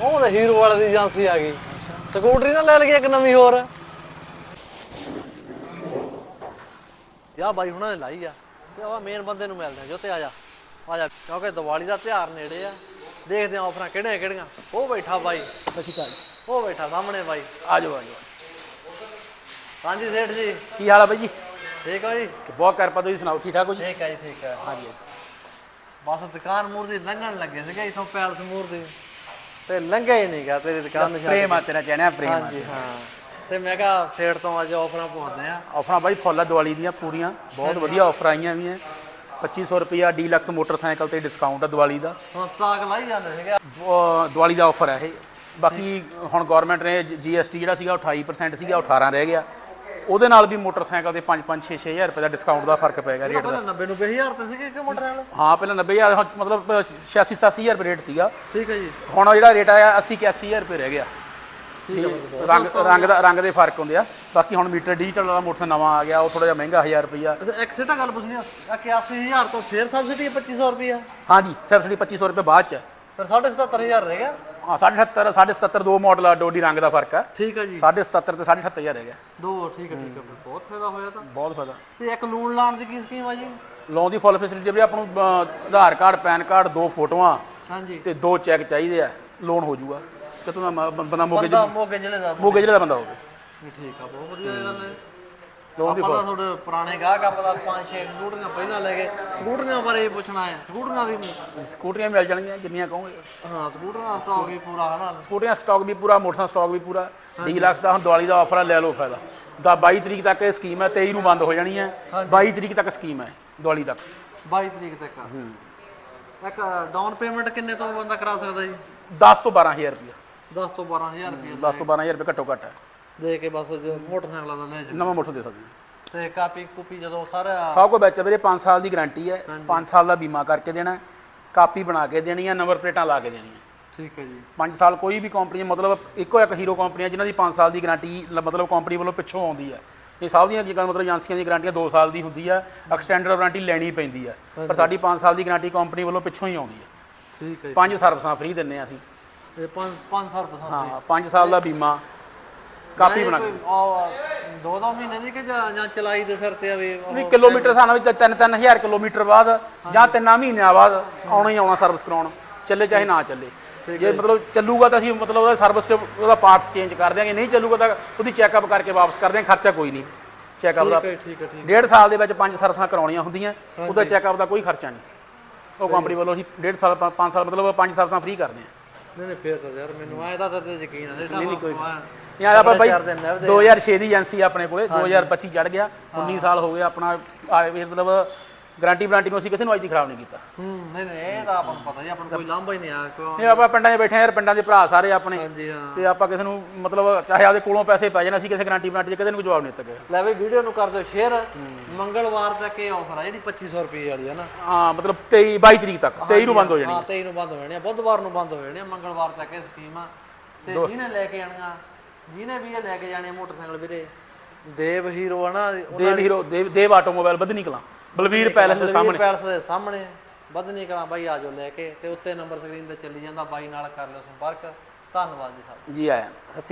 ਉਹ ਤਾਂ ਹੀਰੋ ਵਾਲੇ ਦੀ ਏਜੰਸੀ ਆ ਗਈ। ਸਕੂਟਰੀ ਨਾ ਲੈ ਲਈਏ ਇੱਕ ਨਵੀਂ ਹੋਰ। ਯਾ ਬਾਈ ਹੁਣਾਂ ਨੇ ਲਾਈ ਆ। ਤੇ ਉਹ ਮੇਨ ਬੰਦੇ ਨੂੰ ਮਿਲਦੇ ਆ ਜੋ ਤੇ ਆ ਜਾ। ਆ ਜਾ ਕਿਉਂਕਿ ਦੀਵਾਲੀ ਦਾ ਤਿਉਹਾਰ ਨੇੜੇ ਆ। ਦੇਖਦੇ ਆ ਆਫਰਾਂ ਕਿਹੜੀਆਂ ਕਿਹੜੀਆਂ। ਉਹ ਬੈਠਾ ਬਾਈ। ਸਤਿ ਸ਼੍ਰੀ ਅਕਾਲ ਉਹ ਬੈਠਾ ਸਾਹਮਣੇ ਬਾਈ। ਆ ਜਾਓ ਆ ਜਾਓ। ਹਾਂਜੀ ਸੇਠ ਜੀ। ਕੀ ਹਾਲ ਆ ਬਾਈ ਜੀ? ਠੀਕ ਹੋ ਜੀ? ਬਹੁਤ ਕਿਰਪਾ ਤੁਸੀਂ ਸੁਣਾਓ ਠੀਕ ਠਾਕ ਹੋ ਜੀ? ਠੀਕ ਹੈ ਜੀ ਠੀਕ ਹੈ ਹਾਂਜੀ। ਬਸ ਦੁਕਾਨ ਮੂਰ ਦੀ ਲੰਘਣ ਲੱਗੇ ਸੀਗੇ ਇਥੋਂ ਪੈਲਸ ਮੂਰ ਦੀ। ਤੇ ਲੰਘਿਆ ਹੀ ਨਹੀਂਗਾ ਤੇਰੀ ਦੁਕਾਨ ਨਿਸ਼ਾਨ ਪ੍ਰੇਮ ਆ ਤੇਰਾ ਚੈਨਿਆ ਪ੍ਰੇਮ ਆ ਹਾਂਜੀ ਹਾਂ। ਤੇ ਮੈਂ ਕਿਹਾ ਸੇਠ ਤੋਂ ਅੱਜ ਆਫਰਾਂ ਪਾਉਂਦੇ ਆ ਆਫਰਾਂ ਬਾਈ ਫੁੱਲ ਦੀਵਾਲੀ ਦੀਆਂ ਪੂਰੀਆਂ। ਬਹੁਤ ਵਧੀਆ ਆਫਰ ਆਈਆਂ ਵੀ 2500 ਰੁਪਿਆ ਡੀਲਕਸ ਮੋਟਰਸਾਈਕਲ ਤੇ ਡਿਸਕਾਊਂਟ ਆ ਦੀਵਾਲੀ ਦਾ। ਹੁਣ ਸਟਾਕ ਲਾਈ ਜਾਂਦੇ ਸੀਗੇ। ਦੀਵਾਲੀ ਦਾ ਆਫਰ ਹੈ ਇਹ। ਬਾਕੀ ਹੁਣ ਗਵਰਨਮੈਂਟ ਨੇ ਜੀਐਸਟੀ ਜਿਹੜਾ ਸੀਗਾ ਉਹ 28% ਸੀਗਾ ਉਹ 18 ਰਹਿ ਗਿਆ। ਉਹਦੇ ਨਾਲ ਵੀ ਮੋਟਰਸਾਈਕਲ ਤੇ 5 5 6 6000 ਰੁਪਏ ਦਾ ਡਿਸਕਾਊਂਟ ਦਾ ਫ਼ਰਕ ਪੈ ਗਿਆ ਰੇਟ ਦਾ। ਪਹਿਲਾਂ 90 90 ਹਜ਼ਾਰ ਤੇ ਸੀਗੇ ਕਿ ਮੋਟਰ ਨਾਲ? ਹਾਂ ਪਹਿਲਾਂ 90000 ਹੁਣ ਮਤਲਬ 86 87000 ਰੁਪਏ ਰੇਟ ਸੀਗਾ। ਠੀਕ ਹੈ ਜੀ। ਹੁਣ ਜਿਹੜਾ ਰੇਟ ਆਇਆ 80 81000 ਰੁਪਏ ਰਹਿ ਗਿਆ। ਰੰਗ ਰੰਗ ਦਾ ਰੰਗ ਦੇ ਫ਼ਰਕ ਹੁੰਦੇ ਆ। ਬਾਕੀ ਹੁਣ ਮੀਟਰ ਡਿਜੀਟਲ ਵਾਲਾ ਮੋਟਰਸਾਈਕਲ ਨਵਾਂ ਆ ਗਿਆ ਉਹ ਥੋੜਾ ਜਿਹਾ ਮਹਿੰਗਾ 1000 ਰੁਪਈਆ। ਅੱਛਾ ਇੱਕ ਸਿੱਟਾ ਗੱਲ ਪੁੱਛਣੀ ਆ। 81000 ਤੋਂ ਫੇਰ ਸਬਸਿਡੀ 2500 ਰੁਪਿਆ ਹਾਂਜੀ ਸਬਸਿਡੀ 2500 ਰੁਪਏ ਬਾਅਦ ਚ। ਫਿਰ 77500 ਰਹਿ ਗਿਆ। ਹਾਂ 77 77 ਦੋ ਮਾਡਲ ਆ ਡੋਡੀ ਰੰਗ ਦਾ ਫ਼ਰਕ ਆ। ਠੀਕ ਹੈ ਜੀ। 77 ਤੇ 77500 ਰਹਿ ਗਿਆ ਦੋ ਠੀਕ ਹੈ ਠੀਕ ਹੈ ਫਿਰ ਬਹੁਤ ਫਾਇਦਾ ਹੋਇਆ ਤਾਂ। ਬਹੁਤ ਫਾਇਦਾ। ਤੇ ਇੱਕ ਲੂਣ ਲਾਣ ਦੀ ਕੀ ਸਕੀਮ ਆ ਜੀ? ਲੋਨ ਦੀ ਫੁੱਲ ਫੈਸਿਲਿਟੀ ਵੀ ਆਪਾਂ ਨੂੰ ਆਧਾਰ ਕਾਰਡ ਪੈਨ ਕਾਰਡ ਦੋ ਫੋਟੋਆਂ ਹਾਂਜੀ। ਤੇ ਦੋ ਚੈੱਕ ਚਾਹੀਦੇ ਆ। ਲੋਨ ਹੋ ਜਾਊਗਾ। ਕਿਤੋਂ ਦਾ ਮ- ਬੰਦਾ ਮੋਗੇ ਬੰਦਾ ਮੋਗੇ ਜ਼ਿਲ੍ਹੇ ਦਾ ਮੋਗੇ ਜ਼ਿਲ੍ਹੇ ਦਾ ਬੰਦਾ ਹੋਵੇ। ਠੀਕ ਆ ਬਹੁਤ ਵਧੀਆ ਗੱਲ ਹੈ। ਲੋਨ ਦੀ ਆਪਾਂ ਤਾਂ ਤੁਹਾਡੇ ਪੁਰਾਣੇ ਗਾਹਕ ਆਪਾਂ ਤਾਂ ਪੰਜ ਛੇ ਸਕੂਟਰੀਆਂ ਪਹਿਲਾਂ ਲੈ ਗਏ ਸਕੂਟਰੀਆਂ ਬਾਰੇ ਪੁੱਛਣਾ ਹੈ। ਸਕੂਟਰੀਆਂ ਦੀ ਸਕੂਟਰੀਆਂ ਮਿਲ ਜਾਣਗੀਆਂ ਜਿੰਨੀਆਂ ਕਹੋਗੇ। ਹਾਂ ਸਕੂਟਰੀਆਂ ਦਾ ਸਟਾਕ ਵੀ ਪੂਰਾ ਹਨਾ? ਸਕੂਟਰੀਆਂ ਸਟਾਕ ਵੀ ਪੂਰਾ ਮੋਟਰਸਾਈਕਲ ਸਟਾਕ ਵੀ ਪੂਰਾ। ਡੀਲਕਸ ਦਾ ਹੁਣ ਦੀਵਾਲੀ ਦਾ ਆਫਰ ਆ ਲੈ ਲਓ ਫਾਇਦਾ। ਦਾ 22 ਤਰੀਕ ਤੱਕ ਇਹ ਸਕੀਮ ਹੈ 23 ਨੂੰ ਬੰਦ ਹੋ ਜਾਣੀ ਹੈ। 22 ਤਰੀਕ ਤੱਕ ਸਕੀਮ ਹੈ ਦੀਵਾਲੀ ਤੱਕ। 22 ਤਰੀਕ ਤੱਕ। ਇੱਕ ਡਾਊਨ ਪੇਮੈਂਟ ਕਿੰਨੇ ਤੋਂ ਬੰਦਾ ਕਰਾ ਸਕਦਾ ਜੀ? 10 ਤੋਂ 12000 ਰੁਪਏ 10 ਤੋਂ 12000 ਰੁਪਏ 10 ਤੋਂ 12000 ਰੁਪਏ ਘੱਟੋ ਘੱਟ ਹੈ। ਦੇ ਕੇ ਬਸ ਜੋ ਮੋਟਰਸਾਈਕਲਾਂ ਦਾ ਲੈ ਜਾ ਨਵਾਂ ਮੋਟਰ ਦੇ ਸਕਦੇ ਹਾਂ। ਤੇ ਕਾਪੀ ਕੁਪੀ ਜਦੋਂ ਸਾਰਾ ਸਭ ਕੋ ਵਿੱਚ ਵੀਰੇ 5 ਸਾਲ ਦੀ ਗਾਰੰਟੀ ਹੈ। 5 ਸਾਲ ਦਾ ਬੀਮਾ ਕਰਕੇ ਦੇਣਾ ਕਾਪੀ ਬਣਾ ਕੇ ਦੇਣੀ ਹੈ ਨੰਬਰ ਪਲੇਟਾਂ ਲਾ ਕੇ ਦੇਣੀਆਂ ਠੀਕ ਹੈ ਜੀ। 5 ਸਾਲ ਕੋਈ ਵੀ ਕੰਪਨੀ ਮਤਲਬ ਇੱਕੋ ਇੱਕ ਹੀਰੋ ਕੰਪਨੀ ਹੈ ਜਿਨ੍ਹਾਂ ਦੀ 5 ਸਾਲ ਦੀ ਗਾਰੰਟੀ ਮਤਲਬ ਕੰਪਨੀ ਵੱਲੋਂ ਪਿੱਛੋਂ ਆਉਂਦੀ ਹੈ। ਇਹ ਸਭ ਦੀਆਂ ਜਿਵੇਂ ਮਤਲਬ ਏਜੰਸੀਆਂ ਦੀ ਗਾਰੰਟੀਆਂ 2 ਸਾਲ ਦੀ ਹੁੰਦੀ ਹੈ। ਐਕਸਟੈਂਡਰ ਵਾਰੰਟੀ ਲੈਣੀ ਪੈਂਦੀ ਹੈ। ਪਰ ਸਾਡੀ 5 ਸਾਲ ਦੀ ਗਾਰੰਟੀ ਕੰਪਨੀ ਵੱਲੋਂ ਪਿੱਛੋਂ ਹੀ ਆਉਂਦੀ ਹੈ। ਠੀਕ ਹੈ ਜੀ। ਪੰਜ ਸਰਵਿਸਾਂ ਫ੍ਰੀ ਦਿੰਨੇ ਆ ਅਸੀਂ। ਇਹ 5 500% ਹਾਂ 5 ਸਾਲ ਦਾ ਬੀਮਾ। ਕਾਪੀ ਬਣਾ ਕੇ। ਦੋ ਦੋ ਮਹੀਨੇ ਦੀ ਕਿ ਜਾਂ ਜਾਂ ਚਲਾਈ ਦੇ ਸਿਰ ਤੇ ਆ ਵੀ ਉਹ- ਨਹੀਂ ਕਿਲੋਮੀਟਰ ਸਾਨੂੰ ਵੀ 3-3000 ਕਿਲੋਮੀਟਰ ਬਾਅਦ ਜਾਂ ਤਿੰਨਾਂ ਮਹੀਨਿਆਂ ਬਾਅਦ ਆਉਣਾ ਹੀ ਆਉਣਾ ਸਰਵਿਸ ਕਰਾਉਣ। ਚੱਲੇ ਚਾਹੇ ਨਾ ਚੱਲੇ। ਜੇ ਮਤਲਬ ਚੱਲੂਗਾ ਤਾਂ ਅਸੀਂ ਮਤਲਬ ਉਹਦਾ ਸਰਵਿਸ ਉਹਦਾ ਪਾਰਟਸ ਚੇਂਜ ਕਰ ਦਿਆਂਗੇ। ਨਹੀਂ ਚੱਲੂਗਾ ਤਾਂ ਉਹਦੀ ਚੈੱਕਅਪ ਕਰਕੇ ਵਾਪਸ ਕਰ ਦਿਆਂਗੇ। ਖਰਚਾ ਕੋਈ ਨਹੀਂ। ਚੈੱਕਅਪ ਦਾ ਡੇਢ ਸਾਲ ਦੇ ਵਿੱਚ ਪੰਜ ਸਰਵਿਸਾਂ ਕਰਾਉਣੀਆਂ ਹੁੰਦੀਆਂ। ਉਹਦਾ ਚੈੱਕਅਪ ਦਾ ਕੋਈ ਖਰਚਾ ਨਹੀਂ। ਉਹ ਕੰਪਨੀ ਵੱਲੋਂ ਅਸੀਂ ਡੇਢ ਸਾਲ ਪੰਜ ਸਾਲ ਮਤਲਬ ਪੰਜ ਸਰਵਿਸਾਂ ਫ੍ਰੀ ਕਰਦੇ ਹਾਂ। ਨਹੀਂ ਨਹੀਂ ਫੇਰ ਤਾਂ ਯਾਰ ਮੈਨੂੰ ਐਂ ਤਾਂ ਤੇ ਯਕੀਨ ਨਹੀਂ ਨਹੀਂ ਕੋਈ ਯਾਰ ਆਪਾਂ ਬਾਈ ਚਾਰ ਦਿਨ ਨਵ 2006 ਦੀ ਏਜੰਸੀ ਆਪਣੇ ਕੋਲੇ 2025 ਚੜ ਗਿਆ 19 ਸਾਲ ਹੋ ਗਏ ਆਪਣਾ ਮਤਲਬ ਗਾਰੰਟੀ ਵਾਰੰਟੀ ਨੂੰ ਅਸੀਂ ਕਿਸੇ ਨੂੰ ਅੱਜ ਤੱਕ ਖਰਾਬ ਨਹੀਂ ਕੀਤਾ। ਹੂੰ ਨਹੀਂ ਨਹੀਂ ਇਹ ਤਾਂ ਆਪਾਂ ਨੂੰ ਪਤਾ ਜੀ ਆਪਾਂ ਨੂੰ ਕੋਈ ਲਾਂਭਾ ਹੀ ਨਹੀਂ ਆ ਕਿਉਂ? ਨਹੀਂ ਆਪਾਂ ਪਿੰਡਾਂ 'ਚ ਬੈਠੇ ਆ ਯਾਰ ਪਿੰਡਾਂ ਦੇ ਭਰਾ ਸਾਰੇ ਆਪਣੇ। ਤੇ ਆਪਾਂ ਕਿਸੇ ਨੂੰ ਮਤਲਬ ਚਾਹੇ ਆਪਦੇ ਕੋਲੋਂ ਪੈਸੇ ਪੈ ਜਾਣ ਅਸੀਂ ਕਿਸੇ ਗਾਰੰਟੀ 'ਚ ਕਿਸੇ ਨੂੰ ਜਵਾਬ ਨਹੀਂ ਦਿੱਤਾ। ਲੈ ਬਈ ਵੀਡੀਓ ਨੂੰ ਕਰ ਦਿਓ ਸ਼ੇਅਰ ਮੰਗਲਵਾਰ ਤੱਕ ਇਹ ਆਫਰ ਆ ਜਿਹੜੀ 2500 ਰੁਪਏ ਵਾਲੀ ਹੈ ਨਾ। ਹਾਂ ਮਤਲਬ 23 22 ਤਰੀਕ ਤੱਕ 23 ਨੂੰ ਬੰਦ ਹੋ ਜਾਣੀ। ਹਾਂ 23 ਨੂੰ ਬੰਦ ਹੋ ਜਾਣੀ ਆ ਬੁੱਧਵਾਰ ਨੂੰ ਬੰਦ ਹੋ ਜਾਣੀ ਆ ਮੰਗਲਵਾਰ ਤੱਕ ਇਹ ਸਕੀਮ ਆ। ਤੇ ਜਿਹਨੇ ਲੈ ਕੇ ਆਣੀਆਂ ਜਿਹਨੇ ਵੀ ਇਹ ਲੈ ਕੇ ਜਾਣੇ ਆ ਮੋਟਰਸਾਈਕਲ ਵੀਰੇ। ਦੇਵ ਹੀਰੋ ਆ ਨਾ ਉਹਨਾਂ Dev hero Dev Dev automobile Badni Kalan. Balvir palace ਦੇ ਸਾਹਮਣੇ। ਪੈਲਸ ਦੇ ਸਾਹਮਣੇ। ਵਧਨੀ ਕਲਾਂ ਬਾਈ ਆਜੋ ਲੈ ਕੇ। ਤੇ ਉੱਤੇ ਨੰਬਰ ਸਕਰੀਨ ਤੇ ਚੱਲੀ ਜਾਂਦਾ। ਬਾਈ ਨਾਲ ਕਰ ਲਿਓ ਸੰਪਰਕ। ਧੰਨਵਾਦ ਜੀ ਸਾਹਿਬ ਜੀ ਆਇਆ ਸਤਿ ਸ਼੍ਰੀ ਅਕਾਲ।